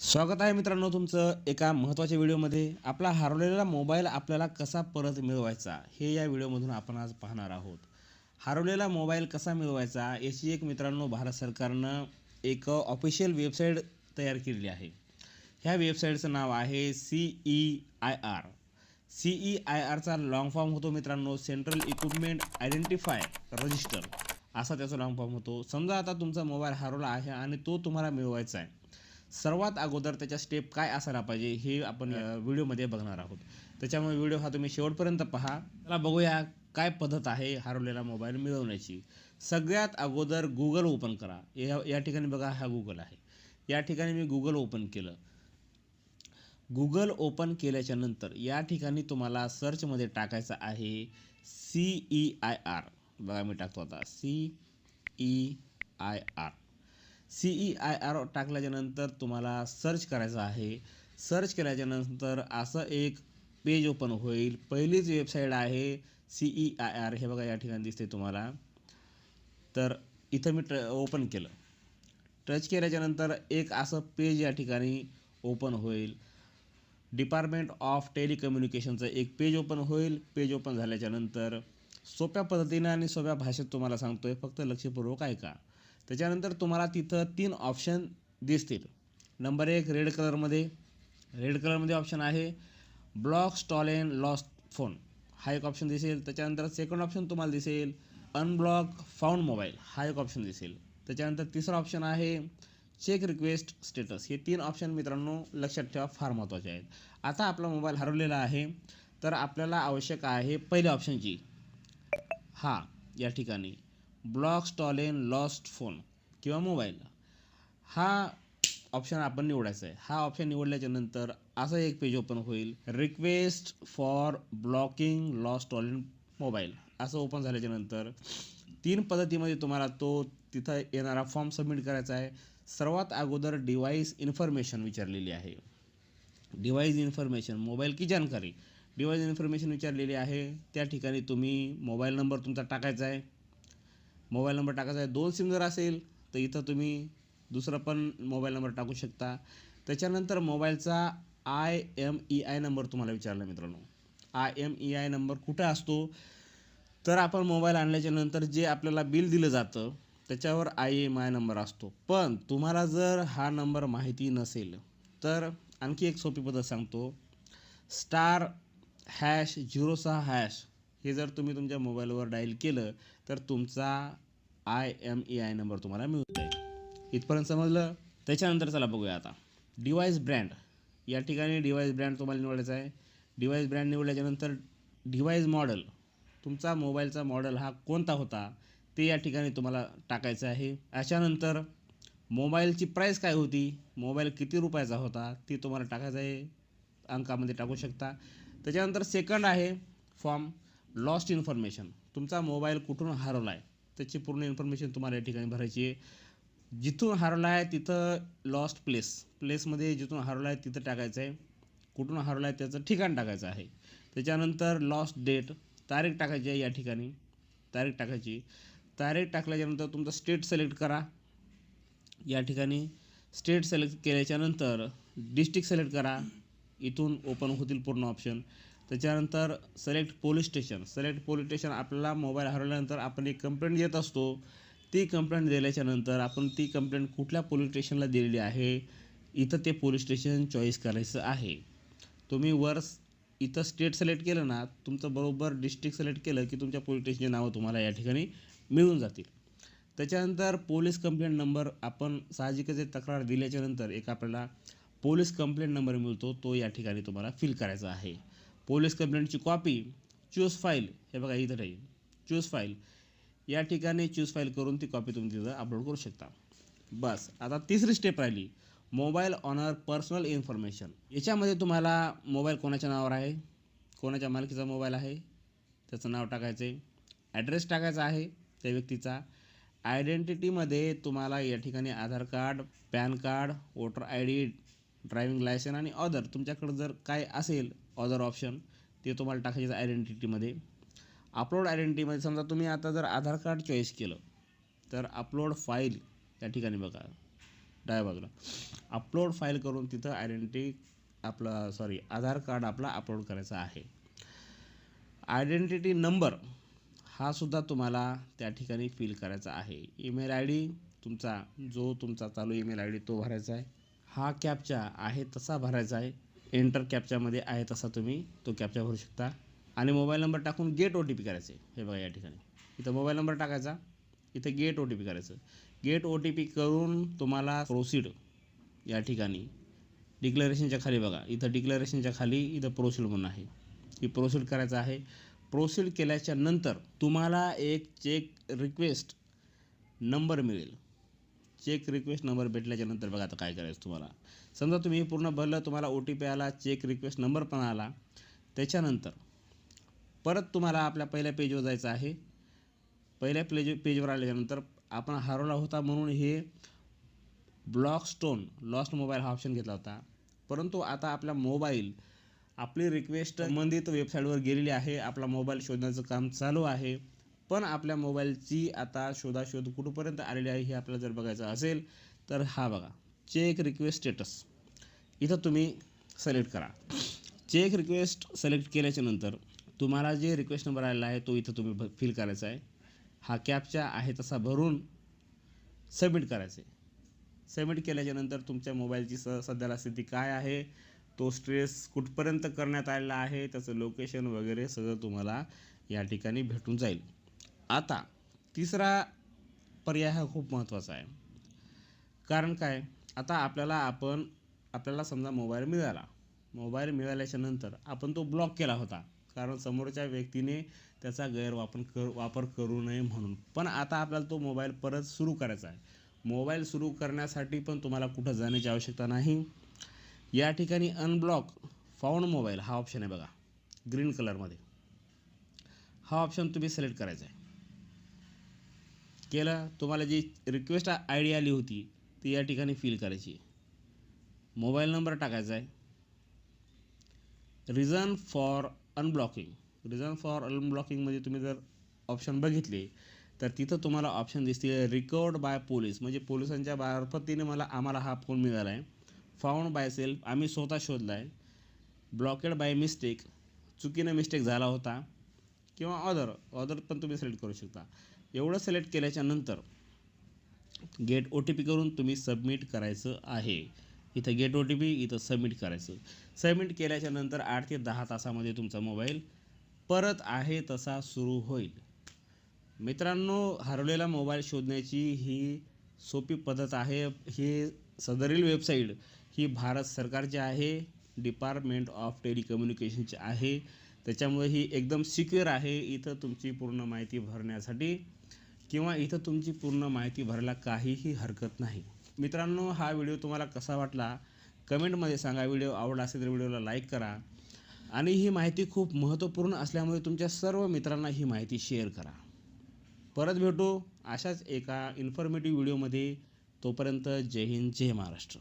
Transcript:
स्वागत आहे मित्रांनो तुमचं एका महत्त्वाच्या व्हिडिओमध्ये. आपला हरवलेला मोबाईल आपल्याला कसा परत मिळवायचा हे या व्हिडिओमधून आपण आज पाहणार आहोत. हरवलेला मोबाईल कसा मिळवायचा याची एक मित्रांनो भारत सरकारनं एक ऑफिशियल वेबसाईट तयार केलेली आहे. ह्या वेबसाईटचं नाव आहे C E I R C E I आरचा long form होतो मित्रांनो सेंट्रल इक्विपमेंट आयडेंटिफाय रजिस्टर असा त्याचा लॉंग फॉर्म होतो. समजा आता तुमचा मोबाईल हरवला आहे आणि तो तुम्हाला मिळवायचा आहे. सर्वात अगोदर त्याच्या स्टेप काय असायला पाहिजे हे आपण व्हिडिओमध्ये बघणार आहोत. त्याच्यामुळे व्हिडिओ हा तुम्ही शेवटपर्यंत पहा. चला बघूया काय पद्धत आहे हरवलेला मोबाईल मिळवण्याची. सगळ्यात अगोदर गुगल ओपन करा. या या ठिकाणी बघा हा गुगल आहे. या ठिकाणी मी गुगल ओपन केलं. गुगल ओपन केल्याच्यानंतर या ठिकाणी तुम्हाला सर्चमध्ये टाकायचं आहे सी ई आय आर बघा मी टाकतो आता. C E I R C E I R टाकल्याच्यानंतर तुम्हाला सर्च करायचं आहे. सर्च केल्याच्यानंतर असं एक पेज ओपन होईल. पहिलीच वेबसाईट आहे सी ई आय आर हे बघा या ठिकाणी दिसते तुम्हाला. तर इथं मी ट ओपन केलं. टच केल्याच्यानंतर एक असं पेज या ठिकाणी ओपन होईल. डिपार्टमेंट ऑफ टेलिकम्युनिकेशनचं एक पेज ओपन होईल. पेज ओपन झाल्याच्यानंतर सोप्या पद्धतीनं आणि सोप्या भाषेत तुम्हाला सांगतो आहे फक्त लक्षपूर्वक ऐका. त्याच्यानंतर तुम्हाला तिथं तीन ऑप्शन दिसतील. नंबर एक रेड कलरमध्ये रेड कलरमध्ये ऑप्शन आहे block stolen and lost phone हा एक ऑप्शन दिसेल. त्याच्यानंतर सेकंड ऑप्शन तुम्हाला दिसेल अनब्लॉक फाउंड मोबाईल हा एक ऑप्शन दिसेल. त्याच्यानंतर तिसरा ऑप्शन आहे चेक रिक्वेस्ट स्टेटस हे तीन ऑप्शन मित्रांनो लक्षात ठेवा फार महत्त्वाचे आहेत. आता आपला मोबाईल हरवलेला आहे. तर आपल्याला आवश्यक आहे पहिल्या ऑप्शनची हा या ठिकाणी. ब्लॉक स्टॉलेन लॉस्ट फोन किंवा मोबाईल. हा ऑप्शन आपण निवडायचा आहे. हा ऑप्शन निवडल्याच्या नंतर असं एक पेज ओपन होईल. Request for blocking lost stolen mobile असं ओपन झाल्याच्यानंतर तीन पद्धतीमध्ये तुम्हाला तो तिथं येणारा फॉर्म सबमिट करायचा आहे. सर्वात अगोदर डिव्हाइस इन्फॉर्मेशन विचारलेली आहे. डिव्हाइस इन्फॉर्मेशन मोबाईल की जानकारी. डिव्हाइस इन्फॉर्मेशन विचारलेली आहे. त्या ठिकाणी तुम्ही मोबाईल नंबर तुमचा टाकायचा आहे. मोबाईल नंबर टाकायचा आहे. दोन सिम जर असेल तर इथं तुम्ही दुसरा पण मोबाईल नंबर टाकू शकता. त्याच्यानंतर मोबाईलचा I M E I number तुम्हाला विचारला मित्रांनो. I M E I number कुठं असतो? तर आपण मोबाईल आणल्याच्या नंतर जे आपल्याला बिल दिलं जातं त्याच्यावर आय एम आय नंबर असतो. पण तुम्हाला जर हा नंबर माहिती नसेल तर आणखी एक सोपी पद्धत सांगतो. स्टार हॅश झिरो सहा हॅश. हे जर तुम्ही तुमच्या मोबाईलवर डायल केलं तर तुमचा I M E I number तुम्हाला मिळून जाईल इथपर्यंत समजलं? त्याच्यानंतर चला बघूया आता. Device brand. या ठिकाणी डिवाईस ब्रँड तुम्हाला निवडायचा आहे. डिवाईस ब्रँड निवडल्याच्यानंतर डिव्हाइस मॉडेल. तुमचा मोबाईलचा मॉडेल हा कोणता होता ते या ठिकाणी तुम्हाला टाकायचं आहे. अशानंतर मोबाईलची प्राईस काय होती मोबाईल किती रुपयाचा होता ती तुम्हाला टाकायचं आहे. अंकामध्ये टाकू शकता. त्याच्यानंतर सेकंड आहे फॉर्म. लॉस्ट इन्फॉर्मेशन तुमचा मोबाईल कुठून हरवला आहे त्याची पूर्ण इन्फॉर्मेशन तुम्हाला या ठिकाणी भरायची आहे. जिथून हरवला आहे तिथं लॉस्ट प्लेस प्लेसमध्ये जिथून हरवला आहे तिथं टाकायचं आहे. कुठून हरवला आहे त्याचं ठिकाण टाकायचं आहे. त्याच्यानंतर लॉस्ट डेट तारीख टाकायची आहे या ठिकाणी. तारीख टाकायची. तारीख टाकल्याच्यानंतर तुमचं स्टेट सिलेक्ट करा. या ठिकाणी स्टेट सिलेक्ट केल्याच्यानंतर डिस्ट्रिक्ट सिलेक्ट करा. इथून ओपन होतील पूर्ण ऑप्शन त्याच्यानंतर select police station select police station आपल्याला मोबाईल हरवल्यानंतर आपण एक कंप्लेंट देत असतो. ती कंप्लेंट दिल्याच्यानंतर आपण ती कंप्लेंट कुठल्या पोलीस स्टेशनला दिलेली आहे? इथं ते पोलीस स्टेशन चॉईस करायचं आहे. तुम्ही वर इथं स्टेट सिलेक्ट केलं ना तुमचं बरोबर डिस्ट्रिक्ट सिलेक्ट केलं की तुमच्या पोलीस स्टेशनचे नावं तुम्हाला या ठिकाणी मिळून जातील. त्याच्यानंतर पोलीस कंप्लेंट नंबर आपण साहजिकच एक तक्रार दिल्याच्यानंतर एक आपल्याला पोलीस कंप्लेंट नंबर मिळतो तो या ठिकाणी तुम्हाला फिल करायचा आहे. पोलीस कंप्लेंटची कॉपी चूज फाईल हे बघा इथं राहील चूज फाईल. या ठिकाणी चूज फाईल करून ती कॉपी तुम्ही तिथं अपलोड करू शकता. बस आता तिसरी स्टेप राहिली. मोबाईल ऑनर पर्सनल इन्फॉर्मेशन याच्यामध्ये तुम्हाला मोबाईल कोणाच्या नावावर आहे? कोणाच्या मालकीचा मोबाईल आहे? त्याचं नाव टाकायचं. आहे ॲड्रेस टाकायचा आहे त्या व्यक्तीचा. आयडेंटिटीमध्ये तुम्हाला या ठिकाणी Aadhaar card PAN card voter I D driving license आणि अदर तुमच्याकडं जर काय असेल अदर ऑप्शन ते तुम्हाला टाकायचं आयडेंटिटीमध्ये अपलोड आयडेंटिटीमध्ये समजा तुम्ही आता जर आधार कार्ड चॉईस केलं तर अपलोड फाईल त्या ठिकाणी बघा. डाव्या बाजूला. अपलोड फाईल करून तिथं आयडेंटिटी आपला सॉरी आधार कार्ड आपला अपलोड करायचा आहे. आयडेंटिटी नंबर हा सुद्धा तुम्हाला त्या ठिकाणी फिल करायचा आहे. ईमेल आय डी तुमचा जो तुमचा चालू ईमेल आय डी तो भरायचा आहे. हा कॅपचा आहे तसा भरायचा आहे. एंटर कॅपच्यामध्ये आहे तसा तुम्ही तो कॅप्चा भरू शकता. आणि मोबाईल नंबर टाकून गेट ओ टी पी करायचे हे बघा या ठिकाणी. इथं मोबाईल नंबर टाकायचा. इथं गेट ओ टी पी करायचं. गेट ओ टी पी करून तुम्हाला प्रोसीड या ठिकाणी. डिक्लरेशनच्या खाली बघा. इथं डिक्लरेशनच्या खाली इथं प्रोसीड म्हणून आहे. ही प्रोसीड करायचं आहे. प्रोसीड केल्याच्यानंतर तुम्हाला एक चेक रिक्वेस्ट नंबर मिळेल. चेक रिक्वेस्ट नंबर भेटल्याच्या नंतर बघा आता काय करायचं तुम्हाला. समजा तुम्ही पूर्ण भरलं तुम्हाला ओ टी पी आला चेक रिक्वेस्ट नंबर पण आला. त्याच्यानंतर परत तुम्हाला आपल्या पहिल्या पेजवर जायचं आहे. पहिल्या पेज पेजवर आल्याच्यानंतर आपण हरवला होता म्हणून हे ब्लॉक स्टोन लॉस्ट मोबाईल हा ऑप्शन घेतला होता. परंतु आता आपला मोबाईल आपली रिक्वेस्ट संबंधित वेबसाईटवर गेलेली आहे. आपला मोबाईल शोधण्याचं काम चालू आहे. पण आपल्या मोबाईलची आता शोधाशोध कुठपर्यंत आलेली आहे हे आपल्याला जर बघायचं असेल तर हा बघा. Check request status. इथं तुम्ही सिलेक्ट करा. चेक रिक्वेस्ट सिलेक्ट केल्याच्यानंतर तुम्हाला जे रिक्वेस्ट नंबर आलेला आहे तो इथं तुम्ही फिल करायचा आहे. हा कॅपचा आहे तसा भरून सबमिट करायचे. सबमिट केल्याच्यानंतर तुमच्या मोबाईलची स सध्याला स्थिती काय आहे तो स्ट्रेस कुठपर्यंत करण्यात आलेला आहे त्याचं लोकेशन वगैरे सगळं तुम्हाला या ठिकाणी भेटून जाईल. आता तिसरा पर्याय हा खूप महत्त्वाचा आहे. कारण काय? आता आपल्याला आपण आपल्याला समजा मोबाईल मिळाला. मोबाईल मिळाल्याच्या नंतर आपण तो ब्लॉक केला होता. कारण समोरच्या व्यक्तीने त्याचा गैरवापर कर वापर करू नये म्हणून. पण आता आपल्याला तो मोबाईल परत सुरू करायचा आहे. मोबाईल सुरू करण्यासाठी पण तुम्हाला कुठं जाण्याची आवश्यकता नाही. या ठिकाणी अनब्लॉक फाउंड मोबाईल हा ऑप्शन आहे बघा. ग्रीन कलरमध्ये हा ऑप्शन तुम्ही सिलेक्ट करायचा आहे. केलं तुम्हाला जी रिक्वेस्ट आय डी आली होती ती या ठिकाणी फिल करायची मोबाईल नंबर टाकायचा आहे. Reason for unblocking reason for अनब्लॉकिंगमध्ये तुम्ही जर ऑप्शन बघितले तर तिथं तुम्हाला ऑप्शन दिसतील रिकवर्ड बाय पोलीस म्हणजे पोलिसांच्या मार्फतीने मला आम्हाला हा फोन मिळाला आहे फाउंड बाय सेल्फ आम्ही स्वतः शोधला आहे ब्लॉकेड बाय मिस्टेक चुकीनं मिस्टेक झाला होता. किंवा ऑदर ऑदर पण तुम्ही सिलेक्ट करू शकता. एवढं सिलेक्ट केल्याच्यानंतर गेट ओ टी पी करून तुम्ही सबमिट करायचं आहे. इथं गेट ओ टी पी इथं सबमिट करायचं. सबमिट केल्याच्यानंतर आठ ते दहा तासामध्ये तुमचा मोबाईल परत आहे तसा सुरू होईल. मित्रांनो हरवलेला मोबाईल शोधण्याची ही सोपी पद्धत आहे. ही सदरील वेबसाईट ही भारत सरकारची आहे डिपार्टमेंट ऑफ टेलिकम्युनिकेशनची आहे. त्याच्यामुळे ही एकदम सिक्युअर आहे. इथं तुमची पूर्ण माहिती भरण्यासाठी किंवा इथं तुमची पूर्ण माहिती भरायला काहीही हरकत नाही. मित्रांनो हा व्हिडिओ तुम्हाला कसा वाटला? कमेंटमध्ये सांगा. व्हिडिओ आवडला असेल तर व्हिडिओला लाईक करा. आणि ही माहिती खूप महत्त्वपूर्ण असल्यामुळे तुमच्या सर्व मित्रांना ही माहिती शेअर करा. परत भेटू अशाच एका इन्फॉर्मेटिव्ह व्हिडिओमध्ये. तोपर्यंत जय हिंद जय महाराष्ट्र.